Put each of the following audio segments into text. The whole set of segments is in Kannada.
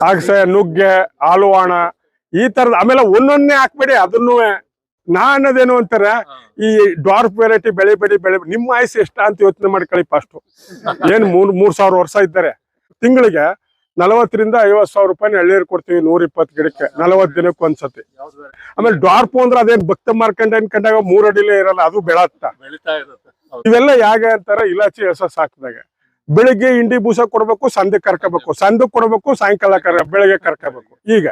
ಅಗಸೆ ನುಗ್ಗೆ ಆಲುವಾಣ ಈ ತರದ ಆಮೇಲೆ ಒಂದೊಂದೇ ಹಾಕ್ಬೇಡಿ ಅದನ್ನು ನಾ ಅನ್ನೋದೇನು ಅಂತಾರ ಈ ಡಾರ್ಪ್ ವೆರೈಟಿ ಬೆಳಿಬೇಡಿ ಬೆಳೆ ನಿಮ್ಮ ಆಯ್ಸು ಎಷ್ಟ ಅಂತ ಯೋಚನೆ ಮಾಡ್ಕೊಳ್ಳಿ ಫಸ್ಟ್ ಏನ್ ಮೂರ್ ಮೂರ್ ಸಾವಿರ ವರ್ಷ ಇದ್ದಾರೆ ತಿಂಗಳಿಗೆ ನಲವತ್ತರಿಂದ ಐವತ್ ಸಾವಿರ ರೂಪಾಯಿ ಎಳ್ನೀರು ಕೊಡ್ತೀವಿ ನೂರ ಇಪ್ಪತ್ತು ಗಿಡಕ್ಕೆ ನಲವತ್ತು ದಿನಕ್ಕೆ ಒಂದ್ಸತಿ. ಆಮೇಲೆ ಡಾರ್ಪ್ ಅಂದ್ರೆ ಅದೇನ್ ಭಕ್ತ ಮಾರ್ಕಂಡ್ ಅನ್ಕೊಂಡಾಗ ಮೂರ್ ಅಡಿಲೇ ಇರಲ್ಲ ಅದು ಬೆಳತ್ತ. ಇವೆಲ್ಲ ಯಾಕೆ ಅಂತಾರ ಇಲಾಚಿ ಎಸಸ್ ಹಾಕಿದಾಗ ಬೆಳಿಗ್ಗೆ ಇಂಡಿ ಬೂಸ ಕೊಡ್ಬೇಕು ಸಂದೆ ಕರ್ಕೋಬೇಕು ಸಂದು ಕೊಡ್ಬೇಕು ಸಾಯಂಕಾಲ ಕರ್ ಬೆಳಗ್ಗೆ ಕರ್ಕೋಬೇಕು. ಈಗ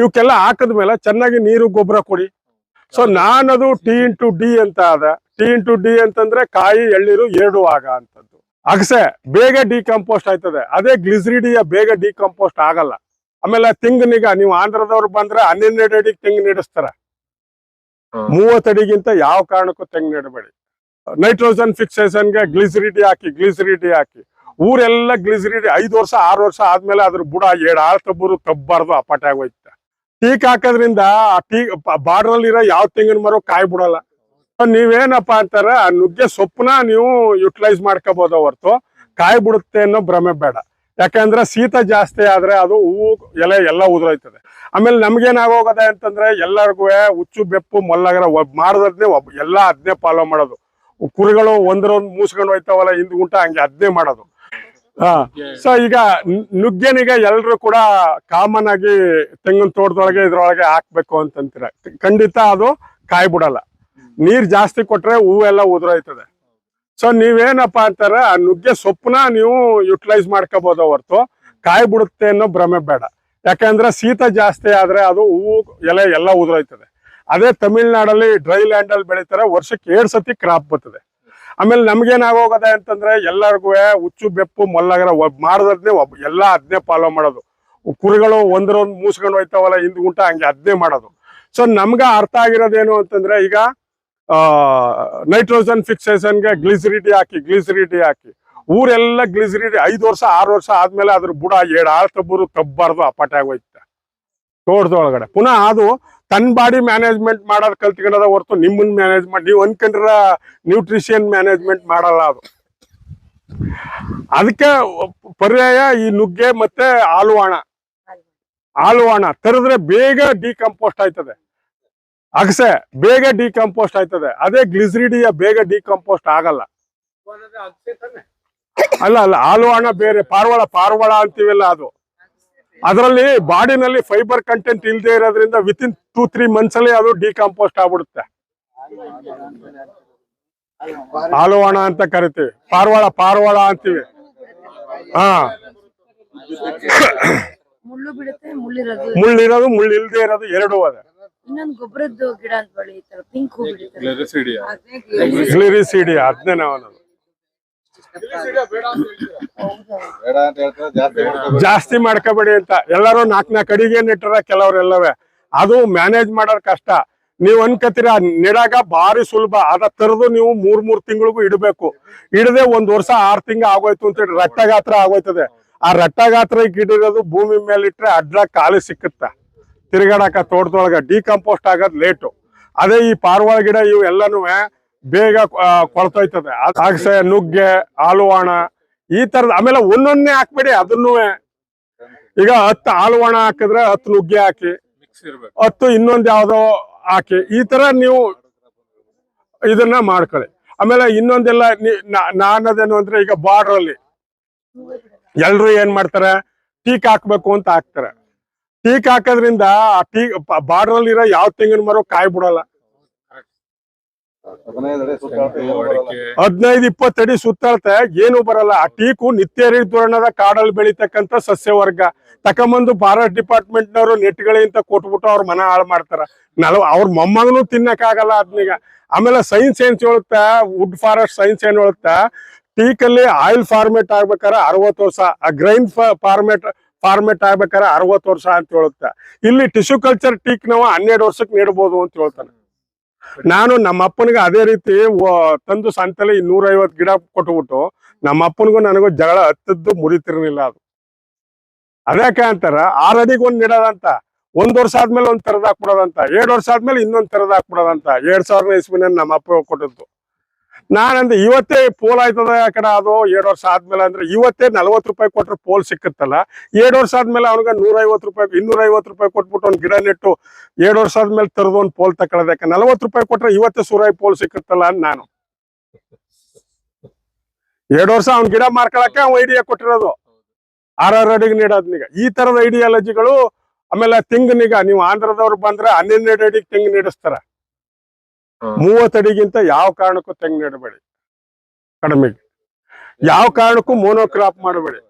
ಇವಕ್ಕೆಲ್ಲ ಹಾಕದ್ಮೇಲೆ ಚೆನ್ನಾಗಿ ನೀರು ಗೊಬ್ಬರ ಕೊಡಿ. ಸೊ ನಾನದು ಟಿ ಇಂಟು ಡಿ ಅಂತ ಆದ. ಟಿ ಇಂಟು ಡಿ ಅಂತಂದ್ರೆ ಕಾಯಿ ಎಳ್ನೀರು ಎರಡು ಆಗ ಅಂತದ್ದು. ಅಗಸೆ ಬೇಗ ಡಿಕಂಪೋಸ್ಟ್ ಆಯ್ತದೆ. ಅದೇ ಗ್ಲಿಸ್ರಿಡಿಯ ಬೇಗ ಡಿಕಂಪೋಸ್ಟ್ ಆಗಲ್ಲ. ಆಮೇಲೆ ತೆಂಗಿನೀಗ ನೀವು ಆಂಧ್ರದವ್ರು ಬಂದ್ರೆ ಹನ್ನೆರಡು ಅಡಿಗೆ ತೆಂಗು ನೆಡಿಸ್ತಾರ. ಮೂವತ್ತಡಿಗಿಂತ ಯಾವ ಕಾರಣಕ್ಕೂ ತೆಂಗು ನೀಡಬೇಡಿ. ನೈಟ್ರೋಜನ್ ಫಿಕ್ಸೇಷನ್ಗೆ ಗ್ಲಿಸರಿಡಿ ಹಾಕಿ ಗ್ಲಿಸರಿಡಿ ಹಾಕಿ. ಊರೆಲ್ಲ ಗ್ಲಿಸರಿಡಿ ಐದು ವರ್ಷ, ಆರು ವರ್ಷ ಆದ್ಮೇಲೆ ಅದ್ರ ಬುಡ ಏಳು ಆಳು ತಬ್ಬರು ತಬ್ಬಾರ್ದು ಅಪಾಟ ಆಗೋಯ್ತ. ಟೀಕ್ ಹಾಕೋದ್ರಿಂದ ಆ ಟೀ ಬಾರ್ಡ್ರಲ್ಲಿ ಇರೋ ಯಾವ ತೆಂಗಿನ ಮರ ಕಾಯಿ ಬಿಡಲ್ಲ. ನೀವೇನಪ್ಪ ಅಂತಾರ, ಆ ನುಗ್ಗೆ ಸೊಪ್ಪನ್ನ ನೀವು ಯುಟಿಲೈಸ್ ಮಾಡ್ಕೋಬಹುದು ಹೊರ್ತು. ಕಾಯಿ ಬಿಡುತ್ತೆ ಅನ್ನೋ ಭ್ರಮೆ ಬೇಡ. ಯಾಕಂದ್ರೆ ಶೀತ ಜಾಸ್ತಿ ಆದ್ರೆ ಅದು ಹೂವು, ಎಲೆ ಎಲ್ಲ ಉದುರೋಯ್ತದೆ. ಆಮೇಲೆ ನಮ್ಗೇನಾಗೋಗದೆ ಅಂತಂದ್ರೆ ಎಲ್ಲರಿಗೂ ಹುಚ್ಚು, ಬೆಪ್ಪು, ಮೊಲ್ಲಗರ ಒಬ್ ಮಾಡದ್ನೇ ಒಬ್ ಎಲ್ಲ ಅದನ್ನೇ ಫಾಲೋ ಮಾಡೋದು. ಕುರಿಗಳು ಒಂದ್ರೊಂದು ಮೂಸ್ಕೊಂಡು ಹೋಯ್ತಾವಲ್ಲ, ಹಿಂದ್ ಗುಂಟ ಹಂಗೆ ಅದನ್ನೇ ಮಾಡೋದು. ಸೊ ಈಗ ನುಗ್ಗೆನಿಗೆ ಎಲ್ರು ಕೂಡ ಕಾಮನ್ ಆಗಿ ತೆಂಗಿನ ತೋಟದೊಳಗೆ ಇದ್ರೊಳಗೆ ಹಾಕ್ಬೇಕು ಅಂತಂತೀರ. ಖಂಡಿತ ಅದು ಕಾಯಿ ಬಿಡಲ್ಲ ನೀರ್ ಜಾಸ್ತಿ ಕೊಟ್ರೆ ಹೂವೆಲ್ಲ ಉದುರೋಯ್ತದೆ. ಸೊ ನೀವೇನಪ್ಪ ಅಂತಾರ ಆ ನುಗ್ಗೆ ಸೊಪ್ಪನ್ನ ನೀವು ಯುಟಿಲೈಸ್ ಮಾಡ್ಕೋಬಹುದು ಹೊರತು. ಕಾಯಿ ಬಿಡುತ್ತೆ ಅನ್ನೋ ಭ್ರಮೆ ಬೇಡ. ಯಾಕಂದ್ರೆ ಶೀತ ಜಾಸ್ತಿ ಆದ್ರೆ ಅದು ಹೂವು ಎಲೆ ಎಲ್ಲ ಉದುರೋಯ್ತದೆ. ಅದೇ ತಮಿಳ್ನಾಡಲ್ಲಿ ಡ್ರೈ ಲ್ಯಾಂಡ್ ಅಲ್ಲಿ ಬೆಳೀತಾರೆ ವರ್ಷಕ್ಕೆ ಎರಡ್ ಸತಿ ಕ್ರಾಪ್ ಬರ್ತದೆ. ಆಮೇಲೆ ನಮ್ಗೇನಾಗೋಗದೆ ಅಂತಂದ್ರೆ ಎಲ್ಲರಿಗೂ ಹುಚ್ಚು ಬೆಪ್ಪು ಮೊಲ್ಲಗರ ಒಬ್ ಒಬ್ಬ ಒಬ್ ಎಲ್ಲ ಅದನ್ನೇ ಫಾಲೋ ಮಾಡೋದು. ಕುರಿಗಳು ಒಂದ್ರೊಂದು ಮೂಸ್ಕೊಂಡು ಹೋಯ್ತಾವಲ್ಲ, ಹಿಂದ್ ಗುಂಟ ಹಂಗೆ ಅದನ್ನೇ ಮಾಡೋದು. ಸೊ ನಮ್ಗೆ ಅರ್ಥ ಆಗಿರೋದೇನು ಅಂತಂದ್ರೆ ಈಗ ನೈಟ್ರೋಜನ್ ಫಿಕ್ಸೇಷನ್ಗೆ ಗ್ಲಿಸಿರಿಟಿ ಹಾಕಿ ಗ್ಲಿಸಿರಿಟಿ ಹಾಕಿ. ಊರೆಲ್ಲ ಗ್ಲಿಸಿರಿಟಿ ಐದು ವರ್ಷ, ಆರು ವರ್ಷ ಆದ್ಮೇಲೆ ಅದ್ರ ಬುಡ ಏಳು ಆಳ್ ತಬ್ಬರು ತಬ್ಬಾರ್ದು ಅಪಾಟೆ ಆಗೋಯ್ತ ತೋಟದೊಳಗಡೆ. ಪುನಃ ಅದು ತನ್ನ ಬಾಡಿ ಮ್ಯಾನೇಜ್ಮೆಂಟ್ ಮಾಡೋದ್ ಕಲ್ತ್ಕೊಂಡದ ಹೊರತು ನಿಮ್ಮನ್ನ ಮ್ಯಾನೇಜ್ ಮಾಡಿ ನೀವು ಅನ್ಕೊಂಡ್ರ ನ್ಯೂಟ್ರಿಷನ್ ಮ್ಯಾನೇಜ್ಮೆಂಟ್ ಮಾಡಲ್ಲ ಅದು. ಅದಕ್ಕೆ ಪರ್ಯಾಯ ಈ ನುಗ್ಗೆ ಮತ್ತೆ ಆಲುವಾಣ ಆಲುವಾಣ ತರಿದ್ರೆ ಬೇಗ ಡಿಕಂಪೋಸ್ಟ್ ಆಯ್ತದೆ. ಅಗಸೆ ಬೇಗ ಡಿಕಂಪೋಸ್ಟ್ ಆಯ್ತದೆ. ಅದೇ ಗ್ಲಿಸರಿಡಿಯ ಬೇಗ ಡಿಕಂಪೋಸ್ಟ್ ಆಗಲ್ಲ. ಅಲ್ಲ ಅಲ್ಲ ಆಲುವಾಣ ಬೇರೆ ಪಾರ್ವಾಳ ಪಾರ್ವಾಳ ಅಂತೀವಲ್ಲ ಅದು. ಅದರಲ್ಲಿ ಬಾಡಿನಲ್ಲಿ ಫೈಬರ್ ಕಂಟೆಂಟ್ ಇಲ್ಲದೆ ಇರೋದ್ರಿಂದ with in two three months ಅಲ್ಲಿ ಅದು ಡಿಕಂಪೋಸ್ಟ್ ಆಗ್ಬಿಡುತ್ತೆ. ಆಲುವಾಣ ಅಂತ ಕರಿತೀವಿ. ಪಾರ್ವಾಳ ಪಾರ್ವಾಳ ಅಂತೀವಿ. ಹಾ. ಮುಳ್ಳಿರೋದು ಮುಳ್ಳು ಇಲ್ದೇ ಇರೋದು ಎರಡು ಅದ. ಇನ್ನೊಂದು ಗೊಬ್ಬರದ್ದು ಗಿಡ ಅಂತ ಪಿಂಕ್ ಹೂ ಬಿಡುತ್ತೆ. ಅದನ್ನೇ ನಾವು ಅನ್ನೋದು ಬೇಡ ಅಂತ ಹೇಳ್ತಾರೆ ಜಾಸ್ತಿ ಮಾಡ್ಕೋಬೇಡಿ. ಅಂತ. ಎಲ್ಲರೂ ನಾಲ್ಕ್ ನಾಲ್ಕು ಅಡಿಗೆ ನೆಟ್ಟರ ಕೆಲವರೆಲ್ಲವೇ. ಅದು ಮ್ಯಾನೇಜ್ ಮಾಡೋರ್ ಕಷ್ಟ. ನೀವ್ ಅನ್ಕತೀರ ನೆಡಾಗ ಭಾರಿ ಸುಲಭ. ಅದ ತರದು ನೀವು ಮೂರ್ ಮೂರ್ ತಿಂಗಳಿಗೂ ಇಡಬೇಕು. ಇಡದೆ ಒಂದ್ ವರ್ಷ ಆರ್ ತಿಂಗ ಆಗೋಯ್ತು ಅಂತ ಹೇಳಿ ರಟ್ಟಗಾತ್ರ ಆಗೋಯ್ತದೆ. ಆ ರಟ್ಟಗಾತ್ರ ಗಿಡಿರೋದು ಭೂಮಿ ಮೇಲೆ ಇಟ್ರೆ ಅಡ್ಡ ಕಾಲು ಸಿಕ್ಕುತ್ತ. ತಿರುಗಾಡಕ ತೋಟದೊಳಗ ಡಿಕಂಪೋಸ್ಟ್ ಆಗೋದ್ ಲೇಟು ಅದೇ ಈ ಪಾರ್ವಾಳ ಗಿಡ ಇವು ಬೇಗ ಕೊಳ್ತೋಯ್ತದೆ ಅಗಸೆ ನುಗ್ಗೆ ಆಲುವಾಣ ಈ ತರದ ಆಮೇಲೆ ಒಂದೊಂದೇ ಹಾಕ್ಬೇಡಿ ಅದನ್ನು. ಈಗ ಹತ್ತು ಆಲುವಾಣ ಹಾಕಿದ್ರೆ ಹತ್ತು ನುಗ್ಗೆ ಹಾಕಿ ಹತ್ತು ಇನ್ನೊಂದ್ ಯಾವ್ದೋ ಹಾಕಿ ಈ ತರ ನೀವು ಇದನ್ನ ಮಾಡ್ಕೊಳ್ಳಿ. ಆಮೇಲೆ ಇನ್ನೊಂದೆಲ್ಲ ನಾನದೇನು ಅಂದ್ರೆ ಈಗ ಬಾರ್ಡರ್ ಅಲ್ಲಿ ಎಲ್ರು ಏನ್ ಮಾಡ್ತಾರೆ? ಟೀಕ್ ಹಾಕ್ಬೇಕು ಅಂತ ಹಾಕ್ತಾರೆ. ಟೀಕ್ ಹಾಕೋದ್ರಿಂದ ಆ ಟೀ ಬಾರ್ಡರ್ ಅಲ್ಲಿರೋ ಯಾವ ತೆಂಗಿನ ಮರ ಕಾಯಿ ಬಿಡಲ್ಲ ಹದಿನೈದು. ಇಪ್ಪತ್ತಡಿ ಸುತ್ತಳತೆ ಏನು ಬರಲ್ಲ. ಆ ಟೀಕು ನಿತ್ಯ ರೀತಿಯ ಕಾಡಲ್ಲಿ ಬೆಳಿತಕ್ಕಂತ ಸಸ್ಯವರ್ಗ. ತಕೊಂಬಂದು ಫಾರೆಸ್ಟ್ ಡಿಪಾರ್ಟ್ಮೆಂಟ್ ನವರು ನೆಟ್ಗಳಿಂತ ಕೊಟ್ಬಿಟ್ಟು ಅವ್ರ ಮನ ಹಾಳು ಮಾಡ್ತಾರ. ನಲ್ವ ಅವ್ರ ಮೊಮ್ಮಗನು ತಿನ್ನಕ್ಕಾಗಲ್ಲ ಅದನ್ನೀಗ ಆಮೇಲೆ ಸೈನ್ಸ್ ಏನ್ ಹೇಳುತ್ತ ವುಡ್ ಫಾರೆಸ್ಟ್ ಸೈನ್ಸ್ ಏನ್ ಹೇಳುತ್ತ ಟೀಕಲ್ಲಿ ಆಯಿಲ್ ಫಾರ್ಮೇಟ್ ಆಗ್ಬೇಕಾರ ಅರವತ್ತು ವರ್ಷ ಆ ಗ್ರೈನ್ ಫಾರ್ಮೇಟ್ ಫಾರ್ಮೇಟ್ ಆಗ್ಬೇಕಾರ ಅರವತ್ತು ವರ್ಷ ಅಂತ ಹೇಳುತ್ತ. ಇಲ್ಲಿ ಟಿಶ್ಯೂ ಕಲ್ಚರ್ ಟೀಕ್ ನಾವು ಹನ್ನೆರಡು ವರ್ಷಕ್ಕೆ ನೀಡಬಹುದು ಅಂತ ಹೇಳ್ತಾನೆ. ನಾನು ನಮ್ಮ ಅಪ್ಪನಿಗೆ ಅದೇ ರೀತಿ ತಂದು ಸಂತೆಲಿ ನೂರೈವತ್ತು ಗಿಡ ಕೊಟ್ಟುಬಿಟ್ಟು ನಮ್ಮ ಅಪ್ಪನಿಗೂ ನನಗೂ ಜಗಳ ಹತ್ತದ್ದು ಮುರಿತಿರ್ಲಿಲ್ಲ ಅದು. ಅದಕ್ಕೆ ಅಂತಾರ ಆರಡಿಗೆ ಒಂದ್ ನೆಡೋದಂತ, ಒಂದ್ ವರ್ಷ ಆದ್ಮೇಲೆ ಒಂದ್ ತರದ್ ಹಾಕ್ಬಿಡೋದಂತ, ಎರಡ್ ವರ್ಷ ಆದ್ಮೇಲೆ ಇನ್ನೊಂದ್ ತರದ್ ಹಾಕ್ಬಿಡೋದಂತ, ಎರಡ್ ಸಾವಿರ ಇಸ್ವಿನ ನಮ್ಮ ಅಪ್ಪ ಕೊಟ್ಟದ್ದು. ನಾನಂದ್ರೆ ಇವತ್ತೇ ಪೋಲ್ ಆಯ್ತದ ಯಾಕಡೆ ಅದು? ಎರಡು ವರ್ಷ ಆದ್ಮೇಲೆ ಅಂದ್ರೆ ಇವತ್ತೇ ನಲ್ವತ್ತು ರೂಪಾಯಿ ಕೊಟ್ಟರೆ ಪೋಲ್ ಸಿಕ್ಕತ್ತಲ್ಲ? ಎರಡು ವರ್ಷ ಆದ್ಮೇಲೆ ಅವ್ನಿಗೆ ನೂರ ಐವತ್ತು ರೂಪಾಯಿ ಇನ್ನೂರ ಐವತ್ತು ರೂಪಾಯಿ ಕೊಟ್ಬಿಟ್ಟು ಒಂದು ಗಿಡ ನೆಟ್ಟು ಎರಡು ವರ್ಷ ಆದ್ಮೇಲೆ ತರದು ಒಂದು ಪೋಲ್ ಯಾಕೆ? ನಲ್ವತ್ತು ರೂಪಾಯಿ ಕೊಟ್ಟರೆ ಇವತ್ತೇ ಸೂರಾಯಿ ಪೋಲ್ ಸಿಕ್ಕತ್ತಲ್ಲ ಅಂತ ನಾನು. ಎರಡು ವರ್ಷ ಅವ್ನ್ ಗಿಡ ಮಾರ್ಕೊಳಕ್ಕೆ ಅವ್ನು ಐಡಿಯಾ ಕೊಟ್ಟಿರೋದು. ಆರ್ ಆರ್ ಅಡಿಗೆ ನೀಡೋದ್ನೀಗ ಈ ತರದ ಐಡಿಯಾಲಜಿಗಳು ಆಮೇಲೆ ತೆಂಗಿನೀಗ, ನೀವು ಆಂಧ್ರದವ್ರು ಬಂದ್ರೆ ಹನ್ನೆರಡು ಅಡಿಗೆ ತೆಂಗು ನೀಡಿಸ್ತಾರ. ಹ್ಮ್. ಮೂವತ್ತು ಅಡಿಗಿಂತ ಯಾವ ಕಾರಣಕ್ಕೂ ತೆಂಗು ನೆಡಬೇಡಿ. ಕಡಿಮೆಗೆ. ಯಾವ ಕಾರಣಕ್ಕೂ ಮೋನೋಕ್ರಾಪ್ ಮಾಡಬೇಡಿ.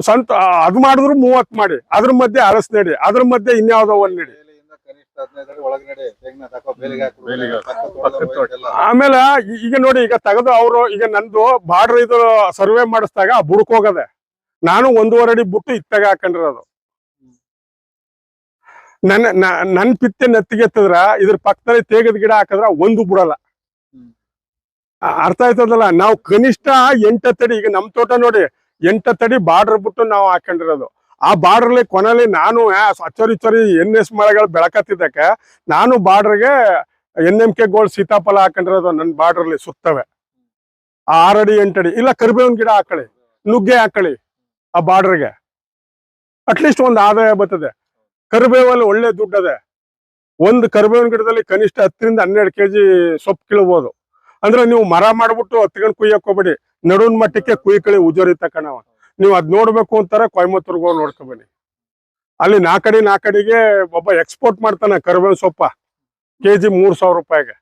ಸಂತ ಅದು ಮಾಡಿದ್ರು ಮೂವತ್ ಮಾಡಿ. ಅದ್ರ ಮಧ್ಯೆ ಅರಸ್ ನಡಿ. ಅದ್ರ ಮಧ್ಯೆ ಇನ್ಯಾವ್ದೋ ಒಂದ್ ನಡಿ. ಆಮೇಲೆ ಈಗ ನೋಡಿ ಈಗ ತೆಗೆದು ಅವರು ಈಗ ನಂದು ಬಾರ್ಡರ್ ಇದು ಸರ್ವೆ ಮಾಡಿಸಿದಾಗ ಬುಡಕ್ ಹೋಗದೆ. ನಾನು ಒಂದೂವರೆ ಅಡಿ ಬಿಟ್ಟು ಇತ್ತಾಗ ಹಾಕೊಂಡಿರೋದು. ನನ್ನ ನ- ನನ್ ಪಿತ್ತೆ ನೆತ್ತಿಗೆ ಎತ್ತಿದ್ರ ಇದ್ರ ಪಕ್ಕದಲ್ಲಿ ತೇಗದ ಗಿಡ ಹಾಕಿದ್ರ ಒಂದು ಬಿಡಲ್ಲ. ಅರ್ಥ ಆಯ್ತದಲ್ಲ? ನಾವು ಕನಿಷ್ಠ ಎಂಟತ್ತಡಿ ಈಗ ನಮ್ ತೋಟ ನೋಡಿ ಎಂಟತ್ತಡಿ ಬಾರ್ಡರ್ ಬಿಟ್ಟು ನಾವು ಹಾಕೊಂಡಿರೋದು. ಆ ಬಾರ್ಡರ್ಲಿ ಕೊನೆಯಲ್ಲಿ ನಾನು ಅಚ್ಚರಿ ಚರಿ ಎನ್ ಎಸ್ ಮಳೆಗಳು ಬೆಳಕತ್ತಿದ್ದಕ್ಕೆ ನಾನು ಬಾರ್ಡರ್ಗೆ ಎನ್ ಎಂ ಕೆ ಗೋಲ್ಡ್ ಸೀತಾಫಲ ಹಾಕೊಂಡಿರೋದು ನನ್ನ ಬಾರ್ಡರ್ಲಿ ಸುತ್ತವೆ. ಆ ಆರಡಿ ಎಂಟಡಿ ಇಲ್ಲ ಕರಿಬೇವಿನ ಗಿಡ ಹಾಕೊಳ್ಳಿ ನುಗ್ಗೆ ಹಾಕೊಳ್ಳಿ ಆ ಬಾರ್ಡರ್ಗೆ. ಅಟ್ಲೀಸ್ಟ್ ಒಂದು ಆದಾಯ ಬರ್ತದೆ. ಕರಿಬೇವಲ್ಲಿ ಒಳ್ಳೆ ದುಡ್ಡದೆ ಒಂದು ಕರಿಬೇವಿನ ಗಿಡದಲ್ಲಿ ಕನಿಷ್ಠ ಹತ್ತರಿಂದ ಹನ್ನೆರಡು ಕೆಜಿ ಸೊಪ್ಪು ಕೀಳ್ಬೋದು. ಅಂದ್ರೆ ನೀವು ಮರ ಮಾಡ್ಬಿಟ್ಟು ಹತ್ಕೊಂಡು ಕುಯ್ಯಕ್ ಹೋಗ್ಬೇಡಿ. ನಡುವಿನ ಮಟ್ಟಕ್ಕೆ ಕುಯ್ಕಳಿ ಉಜೋರಿ ತಕಣವ ನೀವು ಅದ್ ನೋಡ್ಬೇಕು ಅಂತಾರೆ ಕೊಯಮತ್ತೂರ್ಗ ಹೋಗಿ ಅಲ್ಲಿ ನಾಲ್ಕಡಿ ನಾಲ್ಕಡಿಗೆ ಒಬ್ಬ ಎಕ್ಸ್ಪೋರ್ಟ್ ಮಾಡ್ತಾನೆ ಕರಿಬೇವಿನ ಸೊಪ್ಪ. ಕೆಜಿ ಮೂರ್ ಸಾವಿರ ರೂಪಾಯಿಗೆ.